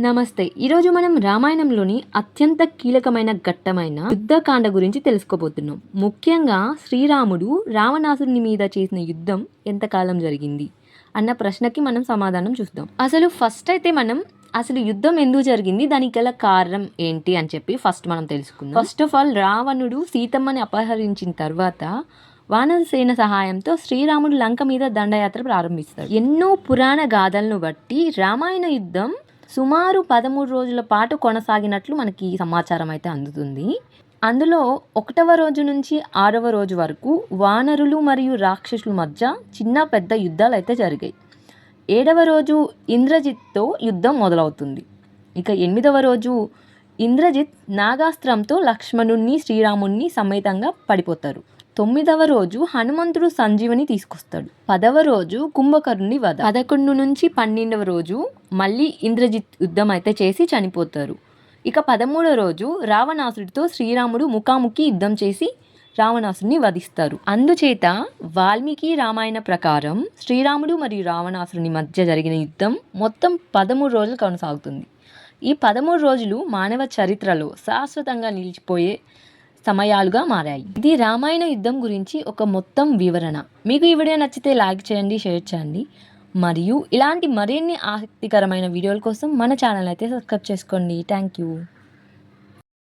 నమస్తే. ఈరోజు మనం రామాయణంలోని అత్యంత కీలకమైన ఘట్టమైన యుద్ధకాండ గురించి తెలుసుకోబోతున్నాం. ముఖ్యంగా శ్రీరాముడు రావణాసురుని మీద చేసిన యుద్ధం ఎంతకాలం జరిగింది అన్న ప్రశ్నకి మనం సమాధానం చూద్దాం అసలు ఫస్ట్ అయితే మనం అసలు యుద్ధం ఎందుకు జరిగింది దానికి గల కారణం ఏంటి అని చెప్పి ఫస్ట్ మనం తెలుసుకుందాం. ఫస్ట్ ఆఫ్ ఆల్ రావణుడు సీతమ్మని అపహరించిన తర్వాత వానరసేన సహాయంతో శ్రీరాముడు లంక మీద దండయాత్ర ప్రారంభిస్తాడు ఎన్నో పురాణ గాథలను బట్టి రామాయణ యుద్ధం సుమారు పదమూడు రోజుల పాటు కొనసాగినట్లు మనకి సమాచారం అయితే అందుతుంది. అందులో ఒకటవ రోజు నుంచి ఆరవ రోజు వరకు వానరులు మరియు రాక్షసుల మధ్య చిన్న పెద్ద యుద్ధాలు అయితే జరిగాయి. ఏడవ రోజు ఇంద్రజిత్తో యుద్ధం మొదలవుతుంది. ఇక ఎనిమిదవ రోజు ఇంద్రజిత్ నాగాస్త్రంతో లక్ష్మణుణ్ణి శ్రీరాముణ్ణి సమేతంగా పడిపోతారు. తొమ్మిదవ రోజు హనుమంతుడు సంజీవని తీసుకొస్తాడు. పదవ రోజు కుంభకర్ణుని వధ. పదకొండు నుంచి పన్నెండవ రోజు మళ్ళీ ఇంద్రజిత్ యుద్ధం అయితే చేసి చనిపోతారు. ఇక పదమూడవ రోజు రావణాసుడితో శ్రీరాముడు ముఖాముఖి యుద్ధం చేసి రావణాసుని వధిస్తారు. అందుచేత వాల్మీకి రామాయణ ప్రకారం శ్రీరాముడు మరియు రావణాసుని మధ్య జరిగిన యుద్ధం మొత్తం పదమూడు రోజులు కొనసాగుతుంది. ఈ పదమూడు రోజులు మానవ చరిత్రలో శాశ్వతంగా నిలిచిపోయే సమయాలుగా మారాయి. ఇది రామాయణ యుద్ధం గురించి ఒక మొత్తం వివరణ. మీకు ఈ వీడియో నచ్చితే లైక్ చేయండి షేర్ చేయండి. మరియు ఇలాంటి మరిన్ని ఆసక్తికరమైన వీడియోల కోసం మన ఛానల్ అయితే సబ్స్క్రైబ్ చేసుకోండి. Thank you.